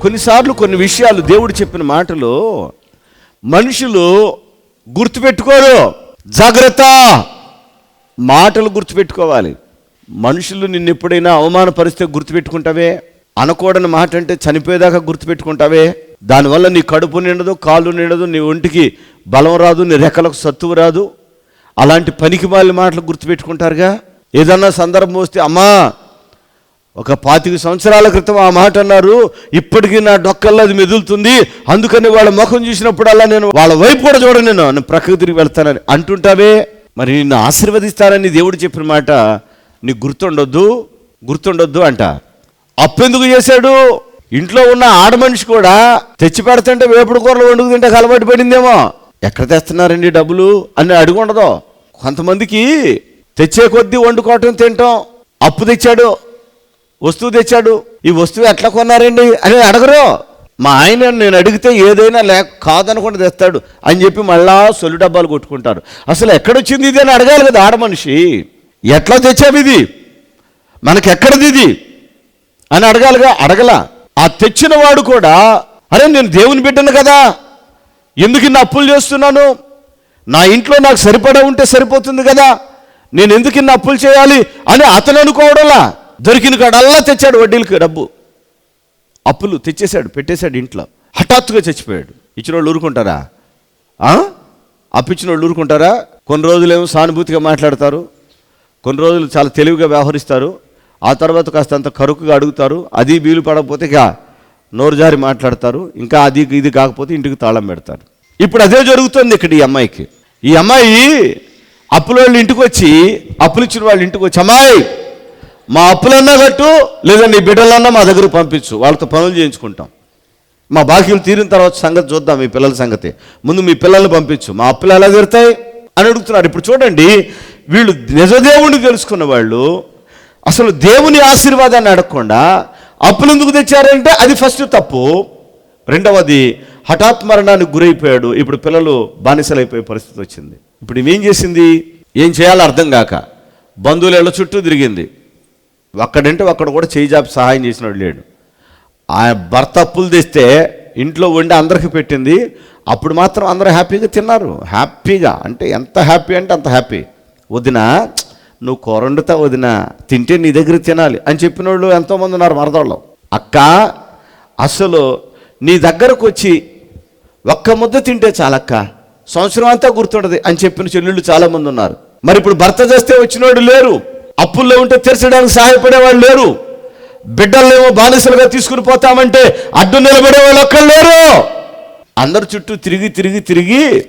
కొన్నిసార్లు కొన్ని విషయాలు దేవుడు చెప్పిన మాటలు మనుషులు గుర్తుపెట్టుకోరు. జాగ్రత్త! మాటలు గుర్తుపెట్టుకోవాలి. మనుషులు నిన్ను ఎప్పుడైనా అవమానపరిస్తే గుర్తుపెట్టుకుంటావే? అనకూడని మాట అంటే చనిపోయేదాకా గుర్తుపెట్టుకుంటావే? దానివల్ల నీ కడుపు నిండదు కాళ్ళు నిండదు నీ ఒంటికి బలం రాదు నీ రెక్కలకు సత్తువు రాదు. అలాంటి పనికి వాళ్ళ మాటలు గుర్తుపెట్టుకుంటారుగా? ఏదన్నా సందర్భం వస్తే అమ్మా ఒక పాతిక సంవత్సరాల క్రితం ఆ మాట అన్నారు. ఇప్పటికీ నా డొక్కల్లో అది మెదులుతుంది. అందుకని వాళ్ళ ముఖం చూసినప్పుడల్లా నేను వాళ్ళ వైపు కూడా చూడను నేను. నేను ప్రకృతికి వెళ్తానని అంటుంటావే. మరి నిన్ను ఆశీర్వదిస్తానని దేవుడు చెప్పిన మాట నీకు గుర్తుండొద్దు? గుర్తుండొద్దు అంట. అప్పెందుకు చేశాడు? ఇంట్లో ఉన్న ఆడ మనిషి కూడా తెచ్చి పెడుతుంటే వేపుడు కూరలు వండుకు తింటే అలవాటు పడిందేమో. ఎక్కడ తెస్తున్నారండి డబ్బులు? అని అడుగు ఉండదు కొంతమందికి తెచ్చే కొద్దీ వండుకోవటం తింటాం. అప్పు తెచ్చాడు. వస్తువు తెచ్చాడు. ఈ వస్తువు ఎట్లా కొన్నారండి? అని అడగరు. మా ఆయన నేను అడిగితే ఏదైనా లేక కాదనకుండా తెస్తాడు అని చెప్పి మళ్ళా సొల్లు డబ్బాలు కొట్టుకుంటారు. అసలు ఎక్కడొచ్చింది ఇది అని అడగాలి కదా ఆడ మనిషి. ఎట్లా తెచ్చావు ఇది? మనకెక్కడిది ఇది? అని అడగాలిగా అడగల. ఆ తెచ్చిన వాడు కూడా అరే నేను దేవుని బిడ్డను కదా ఎందుకు ఇన్ని అప్పులు చేస్తున్నాను? నా ఇంట్లో నాకు సరిపడా ఉంటే సరిపోతుంది కదా నేను ఎందుకు ఇన్ని అప్పులు చేయాలి? అని అతను అనుకోవడంలా. దొరికిన కాడల్లా తెచ్చాడు వడ్డీలకి డబ్బు. అప్పులు తెచ్చేశాడు పెట్టేశాడు ఇంట్లో. హఠాత్తుగా చచ్చిపోయాడు. ఇచ్చిన వాళ్ళు ఊరుకుంటారా? అప్పిచ్చిన వాళ్ళు ఊరుకుంటారా? కొన్ని రోజులేమో సానుభూతిగా మాట్లాడతారు. కొన్ని రోజులు చాలా తెలివిగా వ్యవహరిస్తారు. ఆ తర్వాత కాస్త అంత కరుకుగా అడుగుతారు. అది వీలు పడకపోతే ఇక నోరు జారి మాట్లాడతారు. ఇంకా అది ఇది కాకపోతే ఇంటికి తాళం పెడతారు. ఇప్పుడు అదే జరుగుతుంది ఇక్కడ ఈ అమ్మాయికి. ఈ అమ్మాయి అప్పుల వాళ్ళు ఇంటికి వచ్చి అప్పులు ఇచ్చిన వాళ్ళు ఇంటికి వచ్చి అమ్మాయి మా అప్పులన్నా కట్టు లేదా నీ బిడ్డలన్నా మా దగ్గర పంపించు. వాళ్ళతో పనులు చేయించుకుంటాం. మా బాకీలు తీరిన తర్వాత సంగతి చూద్దాం మీ పిల్లల సంగతి. ముందు మీ పిల్లల్ని పంపించు. మా అప్పులు ఎలా తీరుతాయి? అని అడుగుతున్నారు. ఇప్పుడు చూడండి వీళ్ళు నిజదేవుడిని తెలుసుకున్న వాళ్ళు అసలు దేవుని ఆశీర్వాదాన్ని అడగకుండా అప్పులు ఎందుకు తెచ్చారంటే అది ఫస్ట్ తప్పు. రెండవది హఠాత్ మరణానికి గురైపోయాడు. ఇప్పుడు పిల్లలు బానిసలైపోయే పరిస్థితి వచ్చింది. ఇప్పుడు ఏం చేసింది? ఏం చేయాలో అర్థం కాక బంధువుల ఇళ్ళ చుట్టూ తిరిగింది. ఒక్కడంటే ఒక్కడ కూడా చేయి సహాయం చేసినాడు లేడు. ఆ భర్త అప్పులు తెస్తే ఇంట్లో వండి అందరికి పెట్టింది. అప్పుడు మాత్రం అందరూ హ్యాపీగా తిన్నారు. హ్యాపీగా. అంటే ఎంత హ్యాపీ అంటే అంత హ్యాపీ. వదిన నువ్వు కూర వండుతా వదిన తింటే నీ దగ్గర తినాలి అని చెప్పిన వాళ్ళు ఎంతోమంది ఉన్నారు మరదళ్ళు. అక్క అసలు నీ దగ్గరకు వచ్చి ఒక్క ముద్ద తింటే చాలక్క. సంవత్సరం అంతా గుర్తుండదు అని చెప్పిన చెల్లెళ్ళు చాలామంది ఉన్నారు. మరి ఇప్పుడు భర్త చేస్తే వచ్చినోడు లేరు. అప్పుల్లో ఉంటే తీర్చడానికి సహాయపడేవాళ్ళు లేరు. బిడ్డలనేమో బానిసలుగా తీసుకుని పోతామంటే అడ్డు నిలబడే వాళ్ళు ఒక్కరు లేరు. అందరు చుట్టూ తిరిగి తిరిగి తిరిగి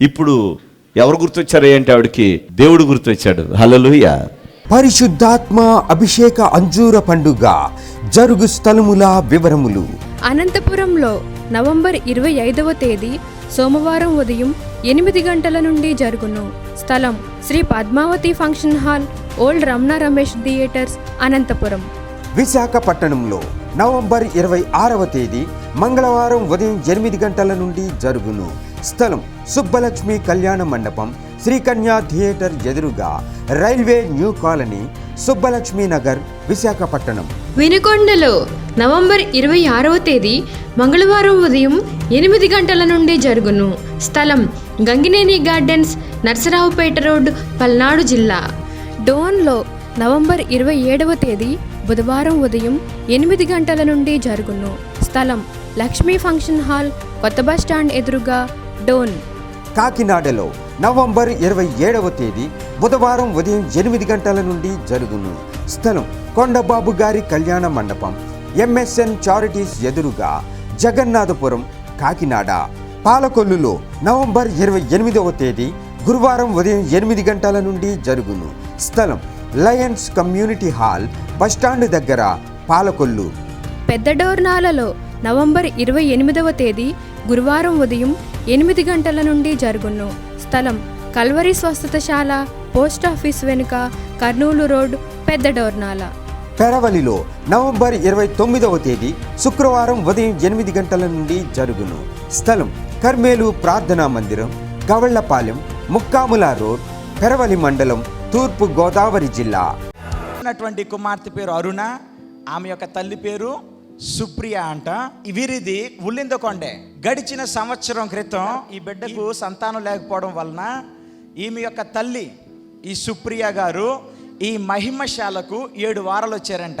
ఇప్పుడు ఎవరు గుర్తొచ్చారు ఏంటి ఆవిడకి? దేవుడు గుర్తొచ్చాడు. హల్లెలూయ. పరిశుద్ధాత్మ అభిషేక అంజూర పండుగ జరుగు స్థలముల వివరములు. అనంతపురంలో నవంబర్ ఇరవై ఐదవ తేదీ సోమవారం ఉదయం ఎనిమిది గంటల నుండి జరుగును. స్థలం Sri Padmavathi function hall old Ramana Ramesh theatres Anantapur. విశాఖపట్టణంలో November ఇరవై ఆరవ తేదీ మంగళవారం ఉదయం ఎనిమిది గంటల నుండి జరుగును. స్థలం సుబ్బలక్ష్మి కళ్యాణ మండపం శ్రీకన్యా థియేటర్ ఎదురుగా railway new colony Subbalakshmi Nagar Visakhapatnam వినుకొండలో November ఇరవై ఆరవ తేదీ మంగళవారం ఉదయం ఎనిమిది గంటల నుండి జరుగును. స్థలం గంగినేని గార్డెన్స్ నర్సరావుపేట రోడ్ పల్నాడు జిల్లా. డోన్లో నవంబర్ ఇరవై ఏడవ తేదీ బుధవారం ఉదయం ఎనిమిది గంటల నుండి జరుగును. స్థలం లక్ష్మీ ఫంక్షన్ హాల్ కొత్త బస్ స్టాండ్ ఎదురుగా డోన్. కాకినాడలో నవంబర్ ఇరవై ఏడవ తేదీ బుధవారం ఉదయం ఎనిమిది గంటల నుండి జరుగును. స్థలం కొండబాబు గారి కళ్యాణ మండపం ఎంఎస్ఎన్ చారిటీస్ ఎదురుగా జగన్నాథపురం కాకినాడ. పాలకొల్లులో నవంబర్ ఇరవై ఎనిమిదవ తేదీ గురువారం ఉదయం ఎనిమిది గంటల నుండి జరుగును. స్థలం లయన్స్ కమ్యూనిటీ హాల్ బస్టాండ్ దగ్గర పాలకొల్లు. పెద్ద డోర్నాలలో నవంబర్ ఇరవై ఎనిమిదవ తేదీ గురువారం ఉదయం ఎనిమిది గంటల నుండి జరుగును. స్థలం కల్వరి స్వస్థతశాల పోస్ట్ ఆఫీస్ వెనుక కర్నూలు రోడ్ పెద్ద డోర్నాల. పెరవలిలో నవంబర్ ఇరవై తొమ్మిదవ తేదీ శుక్రవారం ఉదయం ఎనిమిది గంటల నుండి జరుగును. స్థలం కర్మేలు ప్రార్థనా మందిరం గవళ్ళపాలెం ముక్కాముల రోడ్ పెరవలి మండలం తూర్పు గోదావరి జిల్లా. ఉన్నటువంటి కుమార్తె పేరు అరుణ ఆమె యొక్క తల్లి పేరు సుప్రియ అంట. వీరిది ఉల్లిందకొండే గడిచిన సంవత్సరం క్రితం ఈ బిడ్డకు సంతానం లేకపోవడం వలన ఈమె యొక్క తల్లి ఈ సుప్రియ గారు ఈ మహిమశాలకు ఏడు వారాలు వచ్చారంట.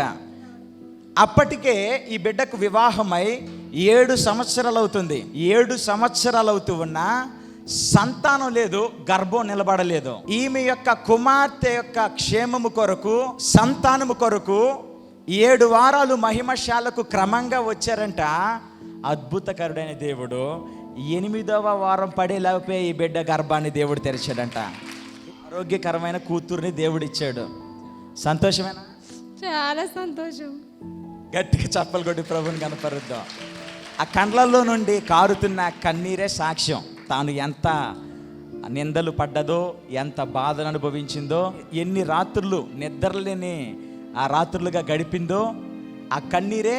అప్పటికే ఈ బిడ్డకు వివాహమై ఏడు సంవత్సరాలు అవుతుంది. ఏడు సంవత్సరాలు అవుతూ ఉన్నా సంతానం లేదు గర్భం నిలబడలేదు. ఈమె యొక్క కుమార్తె యొక్క క్షేమము కొరకు సంతానము కొరకు ఏడు వారాలు మహిమశాలకు క్రమంగా వచ్చారంట. అద్భుతకరుడైన దేవుడు ఎనిమిదవ వారం పడేలాపే ఈ బిడ్డ గర్భాన్ని దేవుడు తెరిచాడంట. ఆరోగ్యకరమైన కూతుర్ని దేవుడు ఇచ్చాడు. సంతోషమేనా? చాలా సంతోషం. గట్టిగా చప్పలు కొట్టి ప్రభుని కనపరుద్దాం. ఆ కండ్లలో నుండి కారుతున్న కన్నీరే సాక్ష్యం. తాను ఎంత నిందలు పడ్డదో ఎంత బాధను అనుభవించిందో ఎన్ని రాత్రులు నిద్రలేని ఆ రాత్రులుగా గడిపిందో ఆ కన్నీరే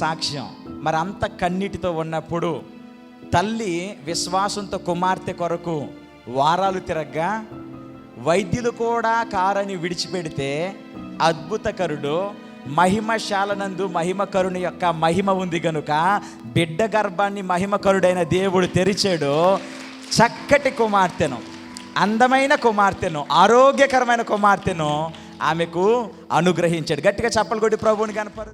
సాక్ష్యం. మరి అంత కన్నీటితో ఉన్నప్పుడు తల్లి విశ్వాసంతో కుమార్తె కొరకు వారాలు తిరగ్గా వైద్యులు కూడా కారని విడిచిపెడితే అద్భుతకరుడు మహిమశాలనందు మహిమకరుని యొక్క మహిమ ఉంది గనుక బిడ్డ గర్భాన్ని మహిమకరుడైన దేవుడు తెరిచాడు. చక్కటి కుమార్తెను అందమైన కుమార్తెను ఆరోగ్యకరమైన కుమార్తెను ఆమెకు అనుగ్రహించాడు. గట్టిగా చప్పలు కొట్టి ప్రభువుని కనపరు